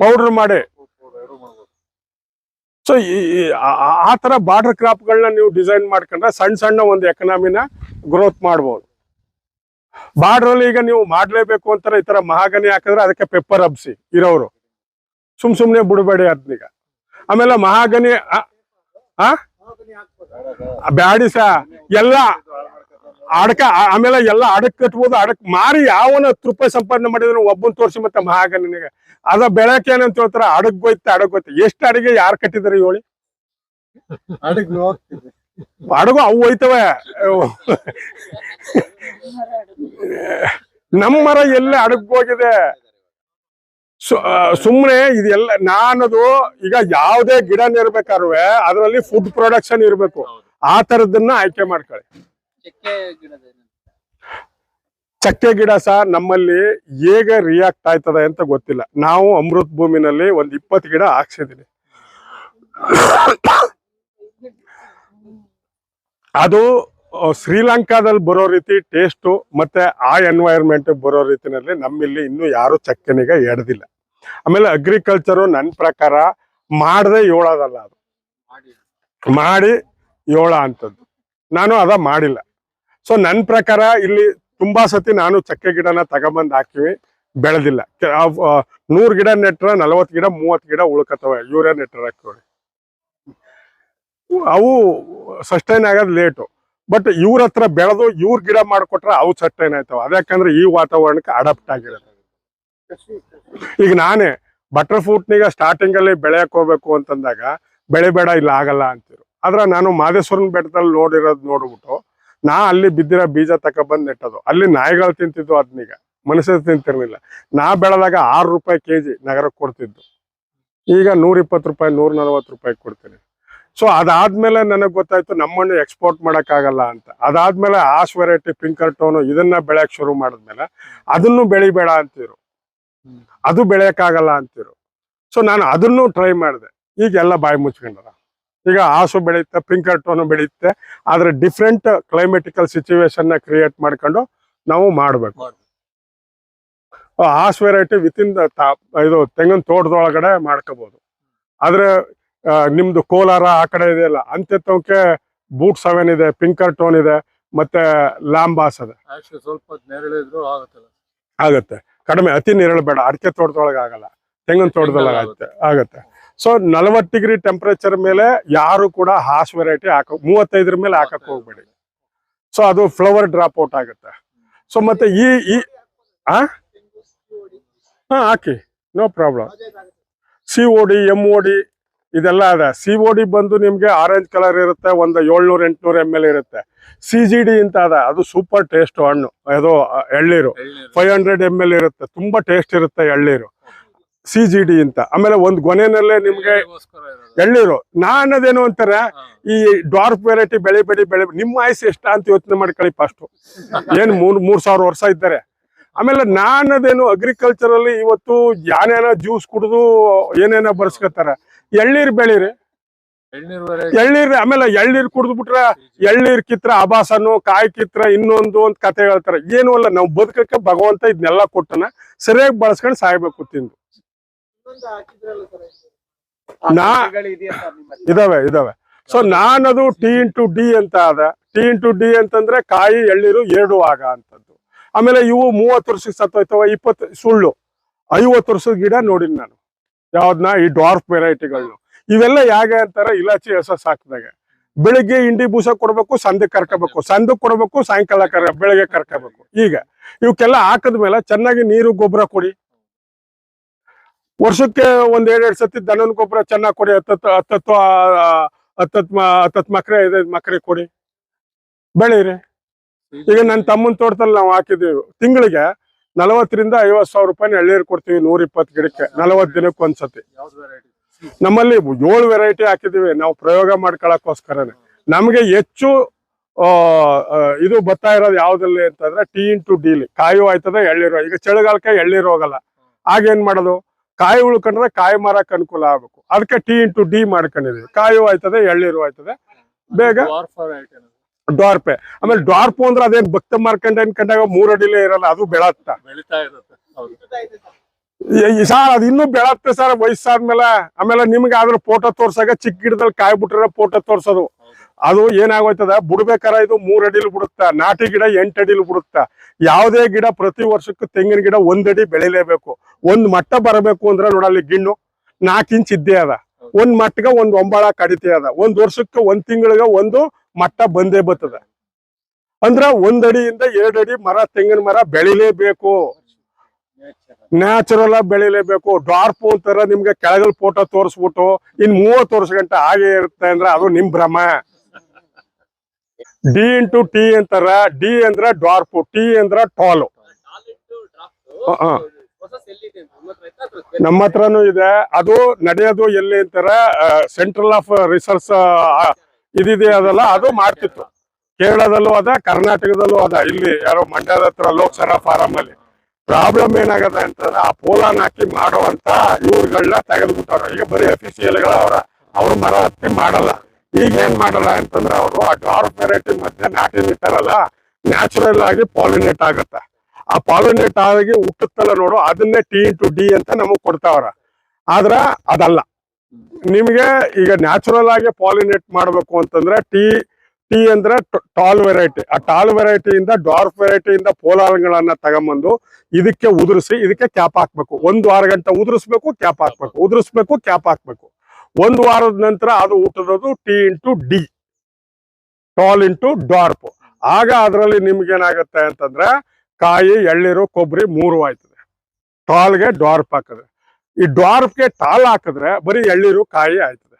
ಪೌಡ್ರ್ ಮಾಡಿ. ಸೊ ಆ ತರ ಬಾರ್ಡರ್ ಕ್ರಾಪ್ಗಳನ್ನ ನೀವು ಡಿಸೈನ್ ಮಾಡ್ಕೊಂಡ್ರೆ ಸಣ್ಣ ಸಣ್ಣ ಒಂದು ಎಕನಾಮಿನ ಗ್ರೋತ್ ಮಾಡ್ಬೋದು. ಬಾರ್ಡರ್ ಅಲ್ಲಿ ಈಗ ನೀವು ಮಾಡಲೇಬೇಕು ಅಂತಾರೆ ಈ ತರ ಮಹಾಗನಿ ಹಾಕಿದ್ರೆ ಅದಕ್ಕೆ ಪೆಪ್ಪರ್ ಹಬ್ಸಿ ಇರೋರು ಸುಮ್ ಸುಮ್ನೆ ಬಿಡಬೇಡಿ ಅದನ್ನೀಗ ಆಮೇಲೆ ಮಹಾಗನಿ? ಬ್ಯಾಡಿ ಸಾ ಎಲ್ಲ ಅಡಕ ಆಮೇಲೆ ಎಲ್ಲ ಅಡಕ್ ಕಟ್ಬೋದು ಅಡಕ್ ಮಾರಿ ಯಾವನ ತೃಪ ರೂಪಾಯಿ ಸಂಪಾದನೆ ಮಾಡಿದ್ರು ಒಬ್ಬನ್ ತೋರಿಸಿ ಮತ್ತೆ ಮಹಾಗ ನಿನಗೆ. ಅದ ಬೆಳಕೆ ಏನಂತ ಹೇಳ್ತಾರ ಅಡಗ್ ಹೋಯ್ತೆ ಅಡಗ್ ಹೋಯ್ತೆ. ಎಷ್ಟು ಅಡಿಗೆ ಯಾರು ಕಟ್ಟಿದಾರೆ ಹೇಳಿ? ಅಡಗ್. ಅಡಗು ಅವು ಹೋಯ್ತವೆ. ನಮ್ಮ ಮರ ಎಲ್ಲ ಅಡಗ್ ಹೋಗಿದೆ. ಸು- ಆ, ಸುಮ್ನೆ ಇದೆಲ್ಲ ನಾನದು ಈಗ ಯಾವುದೇ ಗಿಡ ನೆರ್ಬೇಕಾದ್ರೂ ಅದರಲ್ಲಿ ಫುಡ್ ಪ್ರೊಡಕ್ಷನ್ ಇರಬೇಕು. ಆ ತರದನ್ನ ಆಯ್ಕೆ ಮಾಡ್ಕೊಳ್ಳಿ. ಚಕ್ಕೆ ಗಿಡ ಸಹ ನಮ್ಮಲ್ಲಿ ಹೇಗೆ ರಿಯಾಕ್ಟ್ ಆಯ್ತದೆ ಅಂತ ಗೊತ್ತಿಲ್ಲ. ನಾವು ಅಮೃತ್ ಭೂಮಿನಲ್ಲಿ ಒಂದ್ ಇಪ್ಪತ್ತು ಗಿಡ ಹಾಕ್ಸಿದೀನಿ. ಅದು ಶ್ರೀಲಂಕಾದಲ್ಲಿ ಬರೋ ರೀತಿ ಟೇಸ್ಟು ಮತ್ತೆ ಆ ಎನ್ವೈರ್ಮೆಂಟ್ ಬರೋ ರೀತಿನಲ್ಲಿ ನಮ್ಮಲ್ಲಿ ಇನ್ನೂ ಯಾರು ಚಕ್ಕನಿಗೆ ಎಡ್ದಿಲ್ಲ. ಆಮೇಲೆ ಅಗ್ರಿಕಲ್ಚರು ನನ್ನ ಪ್ರಕಾರ ಮಾಡದೆ ಏಳೋದಲ್ಲ ಅದು. ಮಾಡಿ ಮಾಡಿ ಏಳ ಅಂತದ್ದು. ನಾನು ಅದ ಮಾಡಿಲ್ಲ. ಸೊ ನನ್ನ ಪ್ರಕಾರ ಇಲ್ಲಿ ತುಂಬಾ ಸತಿ ನಾನು ಚಕ್ಕೆ ಗಿಡನ ತಗೊಂಬಂದು ಹಾಕಿವಿ ಬೆಳೆದಿಲ್ಲ. ನೂರ್ ಗಿಡ ನೆಟ್ರ, ನಲವತ್ತು ಗಿಡ, ಮೂವತ್ತು ಗಿಡ ಉಳ್ಕತ್ತವೆ, ಯೂರಿಯಾ ನೆಟ್ರ ಹಾಕಿ ಅವು ಸಸ್ಟೈನ್ ಆಗೋದು ಲೇಟು ಬಟ್ ಇವ್ರ ಹತ್ರ ಬೆಳೆದು ಇವ್ರ ಗಿಡ ಮಾಡ್ಕೊಟ್ರೆ ಅವು ಸಸ್ಟೈನ್ ಆಯ್ತವ. ಅದ್ಯಾಕಂದ್ರೆ ಈ ವಾತಾವರಣಕ್ಕೆ ಅಡಾಪ್ಟ್ ಆಗಿರೋದು ಈಗ ನಾನೇ ಬಟರ್ ಫ್ರೂಟ್ನಿಗ ಸ್ಟಾರ್ಟಿಂಗ್ ಅಲ್ಲಿ ಬೆಳೆಯಕ್ ಹೋಗ್ಬೇಕು ಅಂತಂದಾಗ ಬೆಳೆಬೇಡ ಇಲ್ಲ ಆಗಲ್ಲ ಅಂತಿರು. ಆದ್ರೆ ನಾನು ಮಾದೇಶ್ವರನ ಬೆಟ್ಟದಲ್ಲಿ ನೋಡಿರೋದು ನೋಡ್ಬಿಟ್ಟು ನಾ ಅಲ್ಲಿ ಬಿದ್ದಿರೋ ಬೀಜ ತಗೊಬಂದ್ ನೆಟ್ಟದು. ಅಲ್ಲಿ ನಾಯಿಗಳು ತಿಂತಿದ್ವು ಅದನ್ನೀಗ ಮನುಷ್ಯರು ತಿಂತಿರ್ಲಿಲ್ಲ. ನಾ ಬೆಳೆದಾಗ ಆರು ರೂಪಾಯಿ ಕೆಜಿ ನಗರಕ್ಕೆ ಕೊಡ್ತಿದ್ದು. ಈಗ ನೂರ ಇಪ್ಪತ್ತು ರೂಪಾಯಿ ನೂರ ನಲ್ವತ್ತು ರೂಪಾಯಿ ಕೊಡ್ತೀನಿ. ಸೊ ಅದಾದ್ಮೇಲೆ ನನಗೆ ಗೊತ್ತಾಯ್ತು ನಮ್ಮನ್ನು ಎಕ್ಸ್ಪೋರ್ಟ್ ಮಾಡೋಕ್ಕಾಗಲ್ಲ ಅಂತ. ಅದಾದ್ಮೇಲೆ ಆಶ್ ವೆರೈಟಿ ಪಿಂಕರ್ ಟೋನು ಇದನ್ನ ಬೆಳೆಯಕ್ಕೆ ಶುರು ಮಾಡಿದ್ಮೇಲೆ ಅದನ್ನು ಬೆಳಿಬೇಡ ಅಂತಿರು. ಅದು ಬೆಳೆಯೋಕ್ಕಾಗಲ್ಲ ಅಂತಿರು. ಸೊ ನಾನು ಅದನ್ನು ಟ್ರೈ ಮಾಡಿದೆ. ಈಗ ಎಲ್ಲ ಬಾಯಿ ಮುಚ್ಕೊಂಡಾರ. ಈಗ ಆಸು ಬೆಳೆಯುತ್ತೆ ಪಿಂಕರ್ ಟೋನು ಬೆಳೆಯುತ್ತೆ. ಆದ್ರೆ ಡಿಫ್ರೆಂಟ್ ಕ್ಲೈಮೆಟಿಕಲ್ ಸಿಚುವೇಶನ್ನ ಕ್ರಿಯೇಟ್ ಮಾಡ್ಕೊಂಡು ನಾವು ಮಾಡಬೇಕು. ಆಸ್ ವೆರೈಟಿ ವಿತಿನ್ ದ ಇದು ತೆಂಗಿನ ತೋಟದೊಳಗಡೆ ಮಾಡ್ಕೋಬಹುದು ಆದ್ರೆ ನಿಮ್ದು ಕೋಲಾರ ಆ ಕಡೆ ಇದೆಯಲ್ಲ ಅಂತ್ಯತ್ವಕ್ಕೆ ಬೂಟ್ ಸೆವೆನ್ ಇದೆ ಪಿಂಕರ್ ಟೋನ್ ಇದೆ ಮತ್ತೆ ಲಾಂಬಾಸ್ ಇದೆ ಸ್ವಲ್ಪ ಆಗತ್ತೆ. ಕಡಿಮೆ ಅತಿ ನೆರಳು ಬೇಡ ಅಡಿಕೆ ತೋಟದೊಳಗೆ ಆಗಲ್ಲ. ತೆಂಗಿನ ತೋಟದೊಳಗೆ ಆಗುತ್ತೆ. ಆಗತ್ತೆ. ಸೊ ನಲವತ್ತು ಡಿಗ್ರಿ ಟೆಂಪರೇಚರ್ ಮೇಲೆ ಯಾರು ಕೂಡ ಹಾಸ್ ವೆರೈಟಿ ಹಾಕ ಮೂವತ್ತೈದರ ಮೇಲೆ ಹಾಕಕ್ ಹೋಗ್ಬೇಡಿ. ಸೊ ಅದು ಫ್ಲವರ್ ಡ್ರಾಪ್ ಔಟ್ ಆಗುತ್ತೆ. ಸೊ ಮತ್ತೆ ಈ ಈ ಆ? ಹಾ ಹಾಕಿ. No problem C O D M O D ಇದೆಲ್ಲ ಅದ ಸಿ ಓ ಡಿ ಬಂದು ನಿಮ್ಗೆ ಆರೆಂಜ್ ಕಲರ್ ಇರುತ್ತೆ ಒಂದು ಏಳ್ನೂರ ಎಂಟ್ನೂರ ಎಂ ಎಲ್ ಇರುತ್ತೆ. ಸಿ ಜಿ ಡಿ ಅಂತ ಅದ. ಅದು ಸೂಪರ್ ಟೇಸ್ಟ್ ಹಣ್ಣು. ಅದು ಎಳ್ಳೀರು. ಫೈವ್ ಹಂಡ್ರೆಡ್ ಎಂ ಎಲ್ ಇರುತ್ತೆ. ತುಂಬಾ ಟೇಸ್ಟ್ ಇರುತ್ತೆ ಎಳ್ನೀರು. ಸಿ ಜಿ ಡಿ ಅಂತ. ಆಮೇಲೆ ಒಂದ್ ಗೊನೆನಲ್ಲೇ ನಿಮ್ಗೆ ಎಳ್ಳೀರು ನಾ ಅನ್ನೋದೇನು ಅಂತಾರೆ. ಈ ಡಾರ್ಕ್ ವೆರೈಟಿ ಬೆಳೆ ಬೆಳಿ ಬೆಳೆ ನಿಮ್ಮ ಆಯಸ್ಸು ಎಷ್ಟ ಅಂತ ಯೋಚನೆ ಮಾಡ್ಕೊಳ್ಳಿ ಫಸ್ಟ್ ಏನ್ ಮೂರ್ ಮೂರ್ ಸಾವಿರ ವರ್ಷ ಇದ್ದಾರೆ. ಆಮೇಲೆ ನಾ ಅನ್ನೋದೇನು ಅಗ್ರಿಕಲ್ಚರ್ ಅಲ್ಲಿ ಇವತ್ತು ಯಾನೇನೋ ಜ್ಯೂಸ್ ಕುಡಿದು ಏನೇನೋ ಬರ್ಸ್ಕೊತಾರ. ಎಳ್ನೀರ್ ಬೆಳೀರಿ. ಎಳ್ನೀರು ಆಮೇಲೆ ಎಳ್ನೀರ್ ಕುಡಿದು ಬಿಟ್ರೆ ಎಳ್ನೀರ್ ಕಿತ್ರ ಅಬಾಸನು ಕಾಯಿ ಕಿತ್ರ ಇನ್ನೊಂದು ಅಂತ ಕತೆ ಹೇಳ್ತಾರೆ. ಏನು ಅಲ್ಲ ನಾವು ಬದುಕಕ್ಕೆ ಭಗವಂತ ಇದನ್ನೆಲ್ಲ ಕೊಟ್ಟನ ಸರಿಯಾಗಿ ಬಳಸ್ಕೊಂಡು ಸಾಯ್ಬೇಕು ತಿಂದು. ನಾ ಇದಾವೆ ಇದಾವೆ. ಸೊ ನಾನದು ಟಿ ಇಂಟು ಡಿ ಅಂತ ಅದ ಟಿ ಇಂಟು ಡಿ ಅಂತಂದ್ರೆ ಕಾಯಿ ಎಳ್ನೀರು ಎರಡು ಆಗ ಅಂತದ್ದು. ಆಮೇಲೆ ಇವು ಮೂವತ್ತು ವರ್ಷಕ್ಕೆ ಸತ್ತೋಯ್ತವ ಇಪ್ಪತ್ತು ಸುಳ್ಳು. ಐವತ್ತು ವರ್ಷದ ಗಿಡ ನೋಡಿನಿ ನಾನು. ಯಾವ್ದನ್ನ ಈ ಡಾರ್ಫ್ ವೆರೈಟಿಗಳನ್ನ ಇವೆಲ್ಲ ಹೇಗೆ ಅಂತಾರೆ? ಇಲಾಚಿ ಹೆಸ ಹಾಕಿದಾಗ ಬೆಳಿಗ್ಗೆ ಇಂಡಿ ಬೂಸ ಕೊಡ್ಬೇಕು ಸಂದೆ ಕರ್ಕೋಬೇಕು. ಸಂದೆ ಕೊಡ್ಬೇಕು ಸಾಯಂಕಾಲ ಕರ್ಕ ಬೆಳಗ್ಗೆ ಕರ್ಕೋಬೇಕು. ಈಗ ಇವಕ್ಕೆಲ್ಲ ಹಾಕದ್ಮೇಲೆ ಚೆನ್ನಾಗಿ ನೀರು ಗೊಬ್ಬರ ಕೊಡಿ. ವರ್ಷಕ್ಕೆ ಒಂದ್ ಎರಡೆರಡು ಸತಿ ದನದ ಗೊಬ್ಬರ ಚೆನ್ನಾಗಿ ಕೊಡಿ ಹತ್ತತ್ತು ಹತ್ತತ್ತು ಆ, ಹತ್ತತ್ತು ಮಕ್ರೆ ಐದೈದು ಮಕ್ರೆ ಕೊಡಿ. ಬೆಳೀರಿ ಈಗ ನನ್ನ ತಮ್ಮನ ತೋಟದಲ್ಲಿ ನಾವು ಹಾಕಿದೀವಿ ತಿಂಗಳಿಗೆ ನಲವತ್ತರಿಂದ ಐವತ್ತು ಸಾವಿರ ರೂಪಾಯಿ ಎಳ್ನೀರು ಕೊಡ್ತೀವಿ ನೂರ ಇಪ್ಪತ್ತು ಗಿಡಕ್ಕೆ ನಲವತ್ತು ದಿನಕ್ಕೆ ಒಂದ್ಸತಿ ನಮ್ಮಲ್ಲಿ ಏಳು ವೆರೈಟಿ ಹಾಕಿದೀವಿ ನಾವು ಪ್ರಯೋಗ ಮಾಡ್ಕೊಳಕ್ಕೋಸ್ಕರನೇ. ನಮಗೆ ಹೆಚ್ಚು ಇದು ಬರ್ತಾ ಇರೋದು ಯಾವ್ದಲ್ಲಿ ಅಂತಂದ್ರೆ ಟಿ ಇಂಟು ಡೀಲಿ ಕಾಯು ಆಯ್ತದೆ ಎಳ್ನೀರು. ಈಗ ಚಳಿಗಾಲಕ್ಕೆ ಎಳ್ನೀರು ಹೋಗಲ್ಲ. ಆಗೇನ್ ಮಾಡೋದು? ಕಾಯಿ ಉಳ್ಕೊಂಡ್ರೆ ಕಾಯಿ ಮಾರಕ್ ಅನುಕೂಲ ಆಗ್ಬೇಕು. ಅದಕ್ಕೆ ಟಿ ಇಂಟು ಡಿ ಮಾಡ್ಕೊಂಡಿದೀವಿ. ಕಾಯು ಆಯ್ತದೆ ಎಳ್ನೀರು ಆಯ್ತದೆ. ಬೇಗ ಡಾರ್ಪೆ ಆಮೇಲೆ ಡಾರ್ಪು ಅಂದ್ರೆ ಅದೇನ್ ಭಕ್ತ ಮಾರ್ಕಂಡ ಅನ್ಕೊಂಡಾಗ ಮೂರ್ ಅಡಿಲೇ ಇರಲ್ಲ ಅದು ಬೆಳತ್ತ. ಬೆಳಿತಾ ಇರುತ್ತೆ. ಹೌದು. ಸರ್ ಅದು ಇನ್ನೂ ಬೆಳತ್ತೆ ಸರ್ ವಯಸ್ಸಾದ್ಮೇಲೆ. ಆಮೇಲೆ ನಿಮ್ಗೆ ಅದ್ರ ಫೋಟೋ ತೋರ್ಸಾಗ ಚಿಕ್ಕ ಗಿಡದಲ್ಲಿ ಕಾಯಿ ಬಿಟ್ರೆ ಫೋಟೋ ತೋರ್ಸೋದು. ಅದು ಏನಾಗೋಯ್ತದ? ಬಿಡ್ಬೇಕಾರ ಇದು ಮೂರ್ ಅಡಿಲಿ ಬಿಡುತ್ತ, ನಾಟಿ ಗಿಡ ಎಂಟ್ ಅಡಿಲ್ ಬಿಡುತ್ತ. ಯಾವುದೇ ಗಿಡ ಪ್ರತಿ ವರ್ಷಕ್ಕೂ ತೆಂಗಿನ ಗಿಡ ಒಂದಡಿ ಬೆಳಿಲೇಬೇಕು. ಒಂದ್ ಮಟ್ಟ ಬರಬೇಕು ಅಂದ್ರೆ ನೋಡಲ್ಲಿ ಗಿಣ್ಣು ನಾಲ್ಕು ಇಂಚ್ ಇದ್ದೇ ಅದ. ಒಂದ್ ಮಟ್ಟಗ ಒಂದ್ ಒಂಬಾಳ ಕಡಿತೆ ಅದ. ಒಂದ್ ವರ್ಷಕ್ಕೆ ಒಂದ್ ತಿಂಗಳಿಗೆ ಒಂದು ಮಟ್ಟ ಬಂದೇ ಬರ್ತದ. ಅಂದ್ರ ಒಂದಡಿಯಿಂದ ಎರಡಡಿ ಮರ, ತೆಂಗಿನ ಮರ ಬೆಳಿಲೇಬೇಕು. ನ್ಯಾಚುರಲ್ ಆಗಿ ಬೆಳಿಲೇಬೇಕು. ಡಾರ್ಪ್ ಅಂತಾರ ನಿಮ್ಗೆ ಕೆಳಗಲ್ ಫೋಟೋ ತೋರಿಸ್ಬಿಟ್ಟು ಇನ್ ಮೂವತ್ತು ವರ್ಷ ಗಂಟೆ ಹಾಗೆ ಇರುತ್ತೆ ಅಂದ್ರೆ ಅದು ನಿಮ್ ಭ್ರಮ. ಡಿ ಇಂಟು ಟಿ ಅಂತಾರ ಡಿ ಅಂದ್ರ ಡ್ವಾರ್ಫು ಟಿ ಅಂದ್ರ ಟಾಲು. ನಮ್ಮ ಹತ್ರನೂ ಇದೆ. ಅದು ನಡೆಯೋದು ಎಲ್ಲಿ ಅಂತಾರ ಸೆಂಟ್ರಲ್ ಆಫ್ ರಿಸರ್ಚ್ ಇದಿದೆ ಅದಲ್ಲ ಅದು ಮಾಡ್ತಿತ್ತು. ಕೇರಳದಲ್ಲೂ ಅದ ಕರ್ನಾಟಕದಲ್ಲೂ ಅದ. ಇಲ್ಲಿ ಯಾರೋ ಮಂಡ್ಯದ ಹತ್ರ ಲೋಕಸಭಾ ಫಾರಂ ಅಲ್ಲಿ. ಪ್ರಾಬ್ಲಮ್ ಏನಾಗದ ಅಂತಂದ್ರೆ ಆ ಪೋಲಾನ್ ಹಾಕಿ ಮಾಡುವಂತ ಇವ್ರುಗಳನ್ನ ತೆಗೆದ್ಬಿಟ್ಟವ್ರ. ಈಗ ಬರೀ ಅಫಿಸಿಯಲ್ಗಳ ಅವ್ರ ಅವ್ರು ಮರ ಹತ್ತಿ ಮಾಡಲ್ಲ. ಈಗ ಏನ್ ಮಾಡಲ್ಲ ಅಂತಂದ್ರೆ ಅವರು ಆ ಡಾರ್ಫ್ ವೆರೈಟಿ ಮಧ್ಯೆ ನಾಟಿ ನಿಟ್ಟಾರಲ್ಲ ನ್ಯಾಚುರಲ್ ಆಗಿ ಪಾಲಿನೇಟ್ ಆಗುತ್ತೆ. ಆ ಪಾಲಿನೇಟ್ ಆಗಿ ಹುಟ್ಟುತ್ತಲ್ಲ ನೋಡು, ಅದನ್ನೇ ಟಿ ಇಂಟು ಡಿ ಅಂತ ನಮಗ್ ಕೊಡ್ತಾವ್ರ. ಆದ್ರ ಅದಲ್ಲ. ನಿಮ್ಗೆ ಈಗ ನ್ಯಾಚುರಲ್ ಆಗಿ ಪಾಲಿನೇಟ್ ಮಾಡ್ಬೇಕು ಅಂತಂದ್ರೆ ಟಿ ಟಿ ಅಂದ್ರೆ ಟಾಲ್ ವೆರೈಟಿ. ಆ ಟಾಲ್ ವೆರೈಟಿಯಿಂದ ಡಾರ್ಫ್ ವೆರೈಟಿಯಿಂದ ಪೋಲಾರ್ಗಳನ್ನ ತಗೊಂಬಂದು ಇದಕ್ಕೆ ಉದುರಿಸಿ, ಇದಕ್ಕೆ ಕ್ಯಾಪ್ ಹಾಕ್ಬೇಕು. ಒಂದು ವಾರ ಗಂಟೆ ಉದುರಿಸ್ಬೇಕು, ಕ್ಯಾಪ್ ಹಾಕ್ಬೇಕು. ಉದುರಿಸ್ಬೇಕು, ಕ್ಯಾಪ್ ಹಾಕ್ಬೇಕು. ಒಂದು ವಾರದ ನಂತರ ಅದು ಊಟದದು T into D tall into dwarf ಆಗ ಅದರಲ್ಲಿ ನಿಮ್ಗೆ ಏನಾಗುತ್ತೆ ಅಂತಂದ್ರೆ ಕಾಯಿ, ಎಳ್ಳಿರು, ಕೊಬ್ಬರಿ ಮೂರು ಆಯ್ತದೆ. ಟಾಲ್ಗೆ ಡಾರ್ಪ್ ಹಾಕಿದ್ರೆ ಈ ಡಾರ್ಪ್ಗೆ ಟಾಲ್ ಹಾಕಿದ್ರೆ ಬರೀ ಎಳ್ಳಿರು, ಕಾಯಿ ಆಯ್ತದೆ.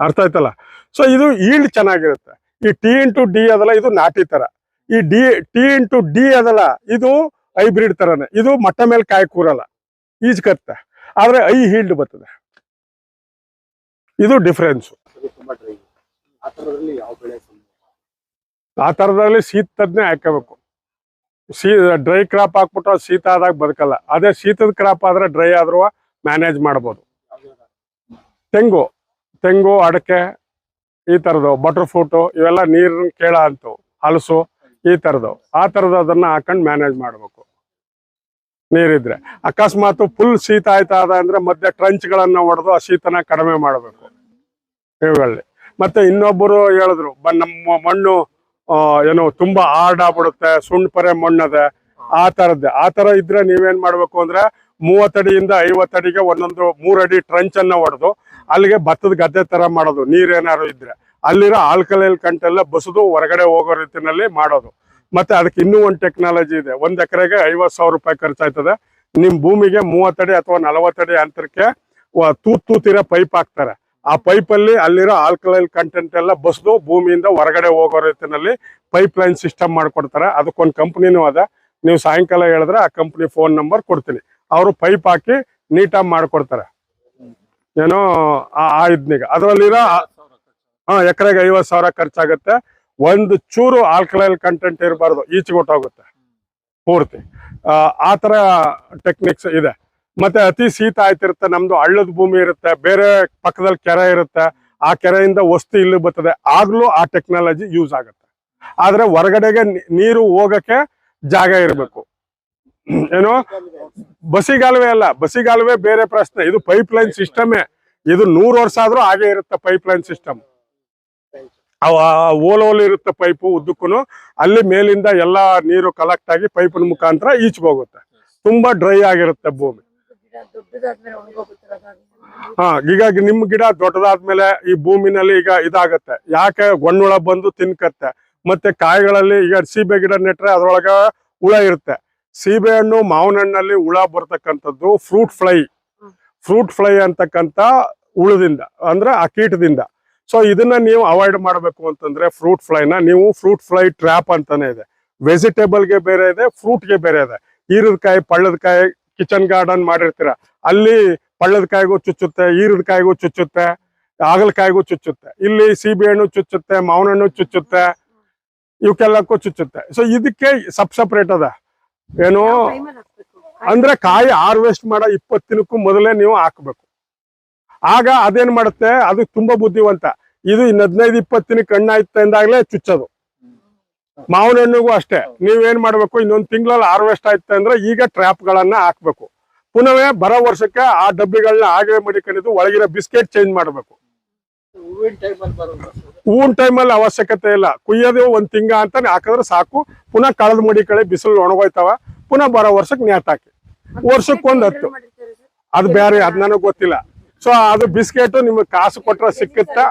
ಅರ್ಥ ಆಯ್ತಲ್ಲ? ಸೊ ಇದು ಈಲ್ಡ್ ಚೆನ್ನಾಗಿರುತ್ತೆ. ಈ ಟಿ ಇಂಟು ಡಿ ಅದಲ್ಲ ಇದು ನಾಟಿ ತರ ಈ ಡಿ ಟಿ ಇಂಟು ಡಿ ಅದಲ್ಲ ಇದು ಹೈಬ್ರಿಡ್ ತರನೇ ಇದು ಮಟ್ಟ ಮೇಲೆ ಕಾಯಿ ಕೂರಲ್ಲ. ಈಜ್ಕತ್ತೆ ಆದ್ರೆ ಐ ಹೀಲ್ಡ್ ಬರ್ತದೆ. ಇದು ಡಿಫ್ರೆನ್ಸ್ ಆ ತರದಲ್ಲಿ ಶೀತದ್ನೇ ಹಾಕೋಬೇಕು. ಶೀ ಡ್ರೈ ಕ್ರಾಪ್ ಹಾಕ್ಬಿಟ್ಟು ಶೀತ ಆದಾಗ ಬದುಕಲ್ಲ. ಅದೇ ಶೀತದ ಕ್ರಾಪ್ ಆದ್ರೆ ಡ್ರೈ ಆದ್ರೂ ಮ್ಯಾನೇಜ್ ಮಾಡ್ಬೋದು. ತೆಂಗು ತೆಂಗು ಅಡಕೆ ಈ ತರದು ಬಟರ್ ಫ್ರೂಟು ಇವೆಲ್ಲ ನೀರನ್ನು ಕೇಳ ಅಂತು ಹಲಸು ಈ ಥರದ್ದು ಆ ಥರದ್ದು ಅದನ್ನ ಹಾಕೊಂಡು ಮ್ಯಾನೇಜ್ ಮಾಡ್ಬೇಕು. ನೀರಿದ್ರೆ. ಅಕಸ್ಮಾತ್ ಫುಲ್ ಶೀತ ಆಯ್ತಾ ಅದ ಅಂದ್ರೆ ಮಧ್ಯೆ ಟ್ರಂಚ್ಗಳನ್ನ ಹೊಡೆದು ಆ ಶೀತನ ಕಡಿಮೆ ಮಾಡಬೇಕು. ಇವುಗಳಲ್ಲಿ. ಮತ್ತೆ ಇನ್ನೊಬ್ಬರು ಹೇಳಿದ್ರು, ಬ ನಮ್ಮ ಮಣ್ಣು ಏನೋ ತುಂಬಾ ಹಾರ್ಡ್ ಆಗ್ಬಿಡುತ್ತೆ ಸುಣ್ಣ ಪರೆ ಮಣ್ಣದೆ, ಆ ತರದ್ದೆ. ಆ ತರ ಇದ್ರೆ ನೀವೇನ್ ಮಾಡ್ಬೇಕು ಅಂದ್ರೆ ಮೂವತ್ತಡಿಯಿಂದ ಐವತ್ತಡಿಗೆ ಒಂದೊಂದು ಮೂರಡಿ ಟ್ರಂಚ್ ಅನ್ನ ಹೊಡೆದು ಅಲ್ಲಿಗೆ ಭತ್ತದ ಗದ್ದೆ ತರ ಮಾಡೋದು ನೀರೇನಾದ್ರು ಇದ್ರೆ. ಅಲ್ಲಿರೋ ಆಲ್ಕಲೈಲ್ ಕಂಟೆಲ್ಲ ಬಸದು ಹೊರಗಡೆ ಹೋಗೋ ರೀತಿನಲ್ಲಿ ಮಾಡೋದು. ಮತ್ತೆ ಅದಕ್ಕೆ ಇನ್ನೂ ಒಂದು ಟೆಕ್ನಾಲಜಿ ಇದೆ. ಒಂದ್ ಎಕರೆಗೆ ಐವತ್ ಸಾವಿರ ರೂಪಾಯಿ ಖರ್ಚಾಯ್ತದೆ. ನಿಮ್ ಭೂಮಿಗೆ ಮೂವತ್ತಡಿ ಅಥವಾ ನಲವತ್ತಡಿ ಅಂತರಕ್ಕೆ ತೂತ್ ತೂತಿರೋ ಪೈಪ್ ಹಾಕ್ತಾರೆ. ಆ ಪೈಪ್ ಅಲ್ಲಿ ಅಲ್ಲಿರೋ ಆಲ್ಕಲೈಲ್ ಕಂಟೆಂಟ್ ಎಲ್ಲ ಬಸ್ದು ಭೂಮಿಯಿಂದ ಹೊರಗಡೆ ಹೋಗೋ ರೀತಿಯಲ್ಲಿ ಪೈಪ್ ಲೈನ್ ಸಿಸ್ಟಮ್ ಮಾಡ್ಕೊಡ್ತಾರೆ. ಅದಕ್ಕೊಂದು ಕಂಪ್ನಿನೂ ಅದ. ನೀವು ಸಾಯಂಕಾಲ ಹೇಳಿದ್ರೆ ಆ ಕಂಪ್ನಿ ಫೋನ್ ನಂಬರ್ ಕೊಡ್ತೀನಿ. ಅವರು ಪೈಪ್ ಹಾಕಿ ನೀಟಾಗಿ ಮಾಡ್ಕೊಡ್ತಾರೆ. ಏನೋ ಆ ಆ ಇದ್ನಿಗೆ. ಅದರಲ್ಲಿರೋ ಹಾ ಎಕರೆಗೆ ಐವತ್ ಸಾವಿರ ಖರ್ಚಾಗುತ್ತೆ. ಒಂದು ಚೂರು ಆಲ್ಕಲೈಲ್ ಕಂಟೆಂಟ್ ಇರಬಾರ್ದು ಈಚೆಗೊಟ್ಟೋಗುತ್ತೆ. ಪೂರ್ತಿ. ಆ, ಥರ ಟೆಕ್ನಿಕ್ಸ್ ಇದೆ. ಮತ್ತೆ ಅತಿ ಶೀತ ಆಯ್ತಿರುತ್ತೆ ನಮ್ದು ಹಳ್ಳದ ಭೂಮಿ ಇರುತ್ತೆ ಬೇರೆ ಪಕ್ಕದಲ್ಲಿ ಕೆರೆ ಇರುತ್ತೆ ಆ ಕೆರೆಯಿಂದ ವಸ್ತು ಇಲ್ಲಿ ಬರ್ತದೆ. ಆಗ್ಲೂ ಆ ಟೆಕ್ನಾಲಜಿ ಯೂಸ್ ಆಗುತ್ತೆ. ಆದ್ರೆ ಹೊರಗಡೆಗೆ ನೀರು ಹೋಗಕ್ಕೆ ಜಾಗ ಇರಬೇಕು. ಏನು? ಬಸಿಗಾಲುವೆ ಅಲ್ಲ ಬಸಿಗಾಲುವೆ ಬೇರೆ ಪ್ರಶ್ನೆ. ಇದು ಪೈಪ್ ಲೈನ್ ಸಿಸ್ಟಮೇ ಇದು ನೂರು ವರ್ಷ ಆದ್ರೂ ಹಾಗೆ ಇರುತ್ತೆ ಪೈಪ್ ಲೈನ್ ಸಿಸ್ಟಮ್ ಓಲ್ ಓಲ್ ಇರುತ್ತೆ ಪೈಪು ಉದ್ದಕ್ಕೂ ಅಲ್ಲಿ ಮೇಲಿಂದ ಎಲ್ಲ ನೀರು ಕಲೆಕ್ಟ್ ಆಗಿ ಪೈಪಿನ ಮುಖಾಂತರ ಈಚೆ ಹೋಗುತ್ತೆ. ತುಂಬಾ ಡ್ರೈ ಆಗಿರುತ್ತೆ ಭೂಮಿ. ಹಾ ಈಗ ನಿಮ್ ಗಿಡ ದೊಡ್ಡದಾದ್ಮೇಲೆ ಈ ಭೂಮಿನಲ್ಲಿ ಈಗ ಇದಾಗತ್ತೆ. ಯಾಕೆ ಗೊಣ್ಣುಳ ಬಂದು ತಿನ್ಕತ್ತೆ? ಮತ್ತೆ ಕಾಯಿಗಳಲ್ಲಿ ಈಗ ಸೀಬೆ ಗಿಡ ನೆಟ್ರೆ ಅದ್ರೊಳಗ ಹುಳ ಇರುತ್ತೆ. ಸೀಬೆ ಹಣ್ಣು ಮಾವಿನ ಹಣ್ಣಲ್ಲಿ ಹುಳ ಬರ್ತಕ್ಕಂಥದ್ದು ಫ್ರೂಟ್ ಫ್ಲೈ ಫ್ರೂಟ್ ಫ್ಲೈ ಅಂತಕ್ಕಂಥ ಹುಳದಿಂದ ಅಂದ್ರೆ ಆ ಕೀಟದಿಂದ. ಸೊ ಇದನ್ನ ನೀವು ಅವಾಯ್ಡ್ ಮಾಡಬೇಕು ಅಂತಂದ್ರೆ ಫ್ರೂಟ್ ಫ್ಲೈನ ನೀವು ಫ್ರೂಟ್ ಫ್ಲೈ ಟ್ರ್ಯಾಪ್ ಅಂತಾನೆ ಇದೆ. ವೆಜಿಟೇಬಲ್ಗೆ ಬೇರೆ ಇದೆ ಫ್ರೂಟ್ಗೆ ಬೇರೆ ಇದೆ. ಈರದಕಾಯಿ ಪಳ್ಳದಕಾಯಿ ಕಿಚನ್ ಗಾರ್ಡನ್ ಮಾಡಿರ್ತೀರ. ಅಲ್ಲಿ ಪಳ್ಳದಕಾಯಿಗೂ ಚುಚ್ಚುತ್ತೆ ಈರದಕಾಯಿಗೂ ಚುಚ್ಚುತ್ತೆ ಹಾಗಲಕಾಯಿಗೂ ಚುಚ್ಚುತ್ತೆ. ಇಲ್ಲಿ ಸೀಬೆ ಹಣ್ಣು ಚುಚ್ಚುತ್ತೆ ಮಾವಿನ ಹಣ್ಣು ಚುಚ್ಚುತ್ತೆ ಇವಕ್ಕೆಲ್ಲಕ್ಕೂ ಚುಚ್ಚುತ್ತೆ. ಸೊ ಇದಕ್ಕೆ ಸಬ್ ಸಪ್ರೇಟ್ ಅದ. ಏನು? ಅಂದ್ರೆ ಕಾಯಿ ಹಾರ್ವೆಸ್ಟ್ ಮಾಡೋ ಇಪ್ಪತ್ತಿನಕ್ಕೂ ಮೊದಲೇ ನೀವು ಹಾಕ್ಬೇಕು. ಆಗ ಅದೇನ್ ಮಾಡುತ್ತೆ? ಅದು ತುಂಬಾ ಬುದ್ಧಿವಂತ. ಇದು ಇನ್ ಹದಿನೈದು ಇಪ್ಪತ್ತಿನ ಅಂದಾಗ್ಲೇ ಚುಚ್ಚೋದು. ಮಾವಿನ ಹಣ್ಣಿಗೂ ಅಷ್ಟೇ. ನೀವೇನ್ ಮಾಡ್ಬೇಕು? ಇನ್ನೊಂದು ತಿಂಗಳಲ್ಲಿ ಹಾರ್ವೆಸ್ಟ್ ಆಯ್ತು ಅಂದ್ರೆ ಈಗ ಟ್ರ್ಯಾಪ್ ಗಳನ್ನ ಹಾಕ್ಬೇಕು. ಪುನಃ ಬರೋ ವರ್ಷಕ್ಕೆ ಆ ಡಬ್ಬಿಗಳನ್ನ ಹಾಗೆ ಮಡಿಕೊಂಡಿದ್ದು ಒಳಗಿನ ಬಿಸ್ಕೆಟ್ ಚೇಂಜ್ ಮಾಡ್ಬೇಕು. ಹೂವಿನ ಟೈಮಲ್ಲಿ ಅವಶ್ಯಕತೆ ಇಲ್ಲ. ಕುಯ್ಯೋದು ಒಂದ್ ತಿಂಗ ಅಂತ ಹಾಕಿದ್ರೆ ಸಾಕು. ಪುನಃ ಕಳೆದ ಮಡಿಕಳೆ ಬಿಸಿಲು ಒಣಗೋಯ್ತಾವ. ಪುನಃ ಬರೋ ವರ್ಷಕ್ಕೆ ನೇತಾಕಿ ವರ್ಷಕ್ಕೊಂದ್ ಹತ್ತು. ಅದು ಬೇರೆ ಅದ್ ನನಗ್ ಗೊತ್ತಿಲ್ಲ. ಸೊ ಅದು ಬಿಸ್ಕೆಟ್ ನಿಮ್ಗೆ ಕಾಸು ಕೊಟ್ರೆ ಸಿಕ್ಕುತ್ತೆ?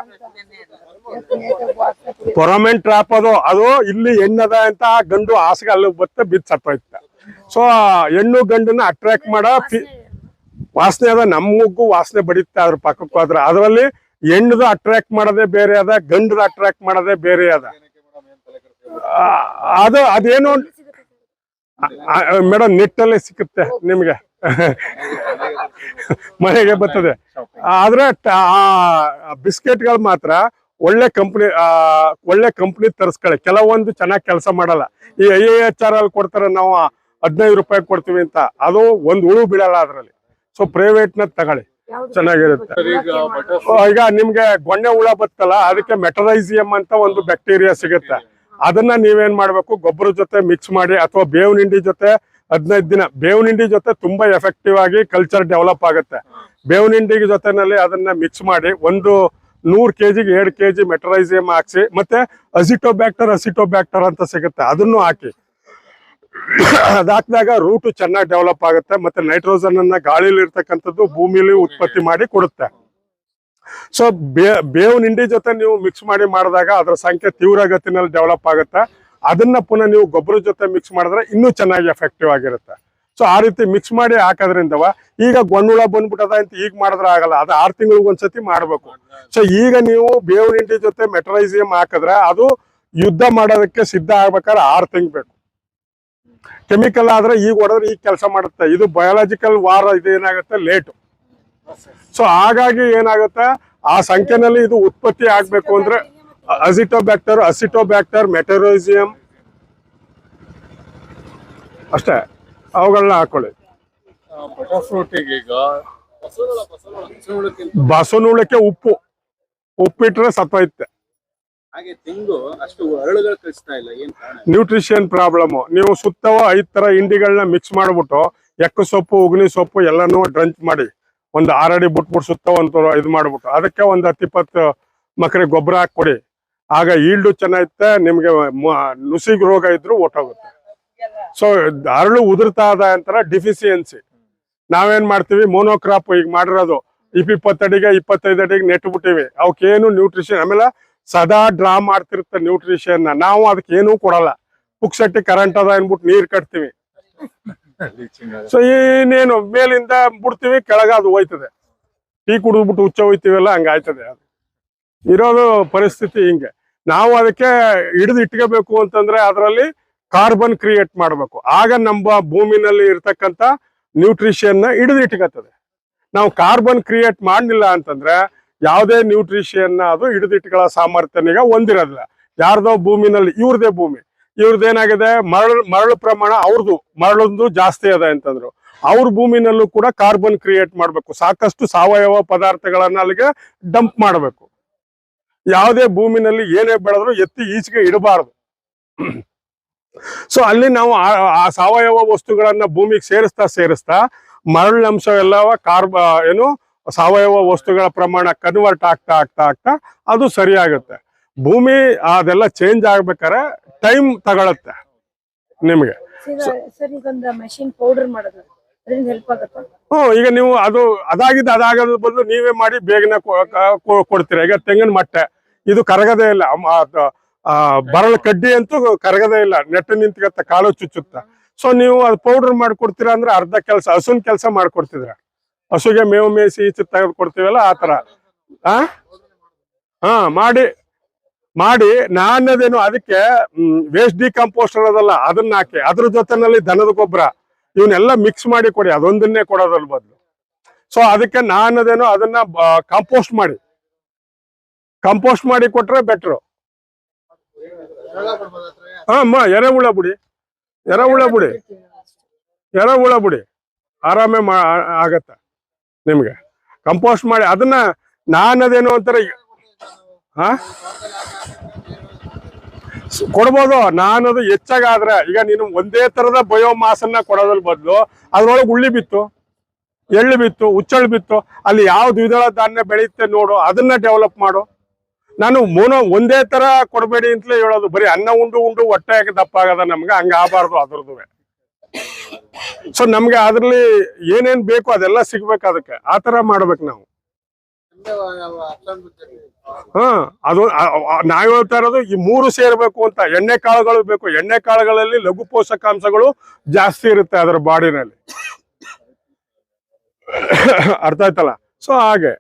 ಪೊರಮೆಂಟ್ ಟ್ರಾಪ್ ಅದು. ಅದು ಇಲ್ಲಿ ಹೆಣ್ಣದ ಅಂತ ಗಂಡು ಹಾಸಿಗೆ ಅಲ್ಲಿ ಬತ್ತೆ ಬಿದ್ದು ಸತ್ತೋಯ್ತ. ಸೊ ಹೆಣ್ಣು ಗಂಡನ್ನ ಅಟ್ರಾಕ್ಟ್ ಮಾಡೋ ವಾಸನೆ ಅದ, ನಮಗೂ ವಾಸನೆ ಬಡಿತಾ ಅದ್ರ ಪಕ್ಕಕ್ಕೆ ಹೋದ್ರೆ ಅದರಲ್ಲಿ ಹೆಣ್ಣದು ಅಟ್ರಾಕ್ಟ್ ಮಾಡೋದೇ ಬೇರೆ ಅದ, ಗಂಡದ ಅಟ್ರಾಕ್ಟ್ ಮಾಡೋದೇ ಬೇರೆ ಅದ. ಅದು, ಅದೇನು? ಮೇಡಮ್, ನೆಟ್ಟಲ್ಲೇ ಸಿಕ್ಕುತ್ತೆ ನಿಮ್ಗೆ. ಮನೆಗೆ ಬರ್ತದೆ. ಆದ್ರೆ ಬಿಸ್ಕೆಟ್ಗಳು ಮಾತ್ರ ಒಳ್ಳೆ ಕಂಪ್ನಿ ಒಳ್ಳೆ ಕಂಪ್ನಿ ತರಿಸ್ಕೊಳ್ಳಿ. ಕೆಲವೊಂದು ಚೆನ್ನಾಗಿ ಕೆಲಸ ಮಾಡಲ್ಲ. ಈ ಐ ಎ ಎಚ್ ಆರ್ ಅಲ್ಲಿ ಕೊಡ್ತಾರೆ ನಾವು ಹದಿನೈದು ರೂಪಾಯಿ ಕೊಡ್ತೀವಿ ಅಂತ. ಅದು ಒಂದು ಹುಳು ಬಿಡಲ್ಲ ಅದರಲ್ಲಿ. ಸೊ ಪ್ರೈವೇಟ್ನ ತಗೊಳ್ಳಿ. ಚೆನ್ನಾಗಿರುತ್ತೆ. ಈಗ ಆ, ನಿಮ್ಗೆ ಗೊಣ್ಣೆ ಹುಳ ಬತ್ತಲ್ಲ ಅದಕ್ಕೆ ಮೆಟರೈಸಿಯಂ ಅಂತ ಒಂದು ಬ್ಯಾಕ್ಟೀರಿಯಾ ಸಿಗುತ್ತೆ. ಅದನ್ನ ನೀವೇನ್ ಮಾಡ್ಬೇಕು? ಗೊಬ್ಬರ ಜೊತೆ ಮಿಕ್ಸ್ ಮಾಡಿ ಅಥವಾ ಬೇವಿನ ನಿಂಡಿ ಜೊತೆ ಹದಿನೈದು ದಿನ. ಬೇವಿನಿಂಡಿ ಜೊತೆ ತುಂಬಾ ಎಫೆಕ್ಟಿವ್ ಆಗಿ ಕಲ್ಚರ್ ಡೆವಲಪ್ ಆಗುತ್ತೆ. ಬೇವಿನಿಂಡಿ ಜೊತೆನಲ್ಲಿ ಅದನ್ನ ಮಿಕ್ಸ್ ಮಾಡಿ ಒಂದು ನೂರ್ ಕೆಜಿಗೆ ಎರಡು ಕೆಜಿ ಮೆಟರೈಸಿಯಂ ಹಾಕ್ಸಿ, ಮತ್ತೆ ಅಸಿಟೋಬ್ಯಾಕ್ಟರ್ ಅಸಿಟೋಬ್ಯಾಕ್ಟರ್ ಅಂತ ಸಿಗುತ್ತೆ. ಅದನ್ನು ಹಾಕಿ. ಅದಾಕಿದಾಗ ರೂಟ್ ಚೆನ್ನಾಗಿ ಡೆವಲಪ್ ಆಗುತ್ತೆ, ಮತ್ತೆ ನೈಟ್ರೋಜನ್ ಅನ್ನ ಗಾಳಿಲಿ ಇರ್ತಕ್ಕಂಥದ್ದು ಭೂಮಿಲಿ ಉತ್ಪತ್ತಿ ಮಾಡಿ ಕೊಡುತ್ತೆ. ಸೊ ಬೇ, ಬೇವಿನ ಹಿಂಡಿ ಜೊತೆ ನೀವು ಮಿಕ್ಸ್ ಮಾಡಿ ಮಾಡಿದಾಗ ಅದರ ಸಂಖ್ಯೆ ತೀವ್ರಗತಿನಲ್ಲಿ ಡೆವಲಪ್ ಆಗುತ್ತೆ. ಅದನ್ನ ಪುನಃ ನೀವು ಗೊಬ್ಬರ ಜೊತೆ ಮಿಕ್ಸ್ ಮಾಡಿದ್ರೆ ಇನ್ನೂ ಚೆನ್ನಾಗಿ ಎಫೆಕ್ಟಿವ್ ಆಗಿರುತ್ತೆ. ಸೊ ಆ ರೀತಿ ಮಿಕ್ಸ್ ಮಾಡಿ ಹಾಕೋದ್ರಿಂದವ ಈಗ ಗೊಣ್ಣುಳ ಬಂದ್ಬಿಟ್ಟದ ಅಂತ ಈಗ ಮಾಡಿದ್ರೆ ಆಗಲ್ಲ. ಅದು ಆರು ತಿಂಗಳಿಗೆ ಒಂದ್ಸತಿ ಮಾಡಬೇಕು. ಸೊ ಈಗ ನೀವು ಬೇವು ಜೊತೆ ಮೆಟರೈಸಿಯಂ ಹಾಕಿದ್ರೆ ಅದು ಯುದ್ಧ ಮಾಡೋದಕ್ಕೆ ಸಿದ್ಧ ಆಗ್ಬೇಕಾದ್ರೆ ಆರು ತಿಂಗ್ ಬೇಕು. ಕೆಮಿಕಲ್ ಆದ್ರೆ ಈಗ ಹೊಡೆದ್ರೆ ಈಗ ಕೆಲಸ ಮಾಡುತ್ತೆ. ಇದು ಬಯಾಲಜಿಕಲ್ ವಾರ ಇದು ಏನಾಗುತ್ತೆ ಲೇಟು ಸೊ ಹಾಗಾಗಿ ಏನಾಗುತ್ತೆ? ಆ ಸಂಖ್ಯೆನಲ್ಲಿ ಇದು ಉತ್ಪತ್ತಿ ಆಗ್ಬೇಕು ಅಂದ್ರೆ ಅಸಿಟೋಬ್ಯಾಕ್ಟರ್ ಅಸಿಟೋಬ್ಯಾಕ್ಟರ್ ಮೆಟರೋಸಿಯಂ ಅಷ್ಟೇ ಅವುಗಳನ್ನ ಹಾಕೊಳ್ಳಿ. ಬಟರ್ ಫ್ರೂಟಿಗೆ ಈಗ ಬಸವನುಳಕ್ಕೆ ಉಪ್ಪು. ಉಪ್ಪಿಟ್ರೆ ಸತ್ತೋಯ್ತೆ ಹಾಗೆ ತೆಂಗು ಅಷ್ಟು ಹರಳುಗಳು ಕಳಿಸ್ತಾ ಇಲ್ಲ ಏನ್ ಕಾರಣ? Nutrition problem. ನೀವು ಸುತ್ತವ ಐದ್ ತರ ಹಿಂಡಿಗಳನ್ನ ಮಿಕ್ಸ್ ಮಾಡ್ಬಿಟ್ಟು ಎಕ್ಕ ಸೊಪ್ಪು ಉಗ್ನಿ ಸೊಪ್ಪು ಎಲ್ಲಾನು ಡ್ರಂಚ್ ಮಾಡಿ. ಒಂದು ಆರಡಿ ಬಿಟ್ಬಿಟ್ಟು ಸುತ್ತ ಒಂದು ಇದು ಮಾಡ್ಬಿಟ್ಟು. ಅದಕ್ಕೆ ಒಂದು ಹತ್ತಿಪ್ಪತ್ತು ಮಕರೆ ಗೊಬ್ಬರ ಹಾಕಿ ಕೊಡಿ ಆಗ ಈಲ್ಡು ಚೆನ್ನಾಗಿತ್ತೆ ನಿಮ್ಗೆ ನುಸಿಗ್ ರೋಗ ಇದ್ರು ಒಟ್ಟೋಗುತ್ತೆ. ಸೊ ಅರಳು ಉದುರ್ತಾ ಅದ ಅಂತಾರ ಡಿಫಿಸಿಯನ್ಸಿ ನಾವೇನ್ ಮಾಡ್ತೀವಿ? ಮೋನೋಕ್ರಾಪ್ ಈಗ ಮಾಡಿರೋದು. ಇಪ್ಪ ಇಪ್ಪತ್ತಡಿಗೆ ಇಪ್ಪತ್ತೈದು ಅಡಿಗೆ ನೆಟ್ ಬಿಟ್ಟಿವಿ ಅವಕ್ಕೇನು ನ್ಯೂಟ್ರಿಷನ್ ಆಮೇಲೆ ಸದಾ ಡ್ರಾ ಮಾಡ್ತಿರುತ್ತೆ ನ್ಯೂಟ್ರಿಷನ್ ನಾವು ಅದಕ್ಕೆ ಏನೂ ಕೊಡಲ್ಲ. ಪುಕ್ಸಟ್ಟಿ ಕರೆಂಟ್ ಅದ ಅನ್ಬಿಟ್ಟು ನೀರ್ ಕಟ್ತೀವಿ. ಸೊ ಇನ್ನೇನು ಮೇಲಿಂದ ಬಿಡ್ತೀವಿ, ಕೆಳಗ ಅದು ಹೋಯ್ತದೆ. ಟೀ ಕುಡಿದ್ಬಿಟ್ಟು ಹುಚ್ಚ ಹೋಯ್ತೀವಲ್ಲ, ಹಂಗಾಯ್ತದೆ ಅದು. ಇರೋದು ಪರಿಸ್ಥಿತಿ ಹಿಂಗೆ. ನಾವು ಅದಕ್ಕೆ ಹಿಡಿದು ಇಟ್ಕೋಬೇಕು ಅಂತಂದ್ರೆ ಅದರಲ್ಲಿ ಕಾರ್ಬನ್ ಕ್ರಿಯೇಟ್ ಮಾಡಬೇಕು. ಆಗ ನಮ್ಮ ಭೂಮಿನಲ್ಲಿ ಇರ್ತಕ್ಕಂಥ ನ್ಯೂಟ್ರಿಷನ್ ಹಿಡಿದು ಇಟ್ಕೋತದೆ. ನಾವು ಕಾರ್ಬನ್ ಕ್ರಿಯೇಟ್ ಮಾಡಲಿಲ್ಲ ಅಂತಂದ್ರೆ ಯಾವುದೇ ನ್ಯೂಟ್ರಿಷನ್ ಅದು ಹಿಡಿದಿಟ್ಕೊಳ್ಳೋ ಸಾಮರ್ಥ್ಯನಿಗ ಹೊಂದಿರೋದಿಲ್ಲ. ಯಾರ್ದೋ ಭೂಮಿನಲ್ಲಿ, ಇವ್ರದೇ ಭೂಮಿ. ಇವ್ರದ್ದೇನಾಗಿದೆ ಮರಳು ಮರಳು ಪ್ರಮಾಣ ಅವ್ರದ್ದು ಮರಳೊಂದು ಜಾಸ್ತಿ ಅದ ಅಂತಂದ್ರು. ಅವ್ರ ಭೂಮಿನಲ್ಲೂ ಕೂಡ ಕಾರ್ಬನ್ ಕ್ರಿಯೇಟ್ ಮಾಡಬೇಕು. ಸಾಕಷ್ಟು ಸಾವಯವ ಪದಾರ್ಥಗಳನ್ನ ಅಲ್ಲಿಗೆ ಡಂಪ್ ಮಾಡಬೇಕು. ಯಾವುದೇ ಭೂಮಿನಲ್ಲಿ ಏನೇ ಬೆಳೆದ್ರು ಎತ್ತಿ ಈಚೆಗೆ ಇಡಬಾರದು. ಸೊ ಅಲ್ಲಿ ನಾವು ಆ- ಸಾವಯವ ವಸ್ತುಗಳನ್ನ ಭೂಮಿಗೆ ಸೇರಿಸ್ತಾ ಸೇರಿಸ್ತಾ ಮರಳಿನಂಶ ಎಲ್ಲವ ಕಾರ್ಬ, ಏನು ಸಾವಯವ ವಸ್ತುಗಳ ಪ್ರಮಾಣ ಕನ್ವರ್ಟ್ ಆಗ್ತಾ ಆಗ್ತಾ ಆಗ್ತಾ ಅದು ಸರಿಯಾಗುತ್ತೆ. ಭೂಮಿ ಅದೆಲ್ಲ ಚೇಂಜ್ ಆಗ್ಬೇಕಾರೆ ಟೈಮ್ ತಗೊಳತ್ತೆ ನಿಮಗೆ. ಹ್ಮ್, ಈಗ ನೀವು ಅದು ಅದಾಗಿದ್ದು ಅದಾಗದ ಬದಲು ನೀವೇ ಮಾಡಿ ಬೇಗನೆ ಕೊಡ್ತೀರಾ? ಈಗ ತೆಂಗಿನ ಮಟ್ಟೆ, ಇದು ಕರಗದೇ ಇಲ್ಲ. ಬರಳು ಕಡ್ಡಿ ಅಂತೂ ಕರಗದೇ ಇಲ್ಲ. ನೆಟ್ಟು ನಿಂತ್ಕತ್ತ, ಕಾಲು ಚುಚ್ಚುತ್ತ. ಸೊ ನೀವು ಅದು ಪೌಡರ್ ಮಾಡ್ಕೊಡ್ತೀರಾ ಅಂದ್ರೆ ಅರ್ಧ ಕೆಲಸ, ಹಸುನ್ ಕೆಲಸ ಮಾಡ್ಕೊಡ್ತಿದ್ರ ಹಸುಗೆ ಮೇವು ಮೇಯಿಸಿ ಈಚೆ ತೆಗೆದು ಕೊಡ್ತೀವಲ್ಲ, ಆ ತರ ಆ? ಹಾ, ಮಾಡಿ ಮಾಡಿ, ನಾನದೇನು ಅದಕ್ಕೆ ವೇಸ್ಟ್ ಡಿಕಂಪೋಸ್ಟ್ ಅನ್ನೋದಲ್ಲ, ಅದನ್ನ ಹಾಕಿ. ಅದ್ರ ಜೊತೆನಲ್ಲಿ ದನದ ಗೊಬ್ಬರ. ಇವನ್ನೆಲ್ಲ ಮಿಕ್ಸ್ ಮಾಡಿ ಕೊಡಿ, ಅದೊಂದನ್ನೇ ಕೊಡೋದ್ರ ಬದಲು. ಸೊ ಅದಕ್ಕೆ ನಾನದೇನೋ ಅದನ್ನ ಕಾಂಪೋಸ್ಟ್ ಮಾಡಿ. ಕಾಂಪೋಸ್ಟ್ ಮಾಡಿ ಕೊಟ್ರೆ ಬೆಟ್ರು ಹಾ ಎರೆಹುಳ ಬಿಡಿ. ಎರೆಹುಳ ಬಿಡಿ. ಎರೆಹುಳ ಬಿಡಿ. ಆರಾಮೇ ಮಾ, ಆಗತ್ತ ನಿಮ್ಗೆ. ಕಂಪೋಸ್ಟ್ ಮಾಡಿ, ಅದನ್ನ ನಾನದೇನು ಅಂತಾರೆ ಹಾ? ಕೊಡ್ಬೋದು. ನಾನದು ಹೆಚ್ಚಾಗಾದ್ರೆ ಈಗ ನೀನು ಒಂದೇ ತರದ ಬಯೋಮಾಸ್ ಅನ್ನ ಕೊಡೋದ್ರ ಬದಲು ಅದ್ರೊಳಗೆ ಉಳ್ಳಿ ಬಿತ್ತು, ಎಳ್ಳು ಬಿತ್ತು, ಹುಚ್ಚಳ್ಳು ಬಿತ್ತು, ಅಲ್ಲಿ ಯಾವ ದ್ವಿದಳ ಧಾನ್ಯ ಬೆಳೆಯುತ್ತೆ ನೋಡು, ಅದನ್ನ ಡೆವಲಪ್ ಮಾಡು. ನಾನು ಮೋನೋ ಒಂದೇ ತರ ಕೊಡಬೇಡಿ ಅಂತಲೇ ಹೇಳೋದು. ಬರೀ ಅನ್ನ ಉಂಡು ಉಂಡು ಹೊಟ್ಟೆ ಹಾಕಿ ದಪ್ಪ ಆಗದ ನಮ್ಗೆ? ಹಂಗೆ ಆಗಬಾರ್ದು ಅದ್ರದ್ದು ಸೊ ನಮ್ಗೆ ಅದ್ರಲ್ಲಿ ಏನೇನ್ ಬೇಕು ಅದೆಲ್ಲ ಸಿಗ್ಬೇಕು ಅದಕ್ಕೆ. ಆ ತರ ಮಾಡ್ಬೇಕು ನಾವು. ಹಾ, ಅದು ನಾವ್ ಹೇಳ್ತಾ ಇರೋದು ಈ ಮೂರು ಸೇರ್ಬೇಕು ಅಂತ, ಎಣ್ಣೆ ಕಾಳುಗಳು ಬೇಕು. ಎಣ್ಣೆ ಕಾಳುಗಳಲ್ಲಿ ಲಘು ಪೋಷಕಾಂಶಗಳು ಜಾಸ್ತಿ ಇರುತ್ತೆ ಅದರ ಬಾಡಿನಲ್ಲಿ. ಅರ್ಥ ಆಯ್ತಲ್ಲ? ಸೊ ಹಾಗೆ.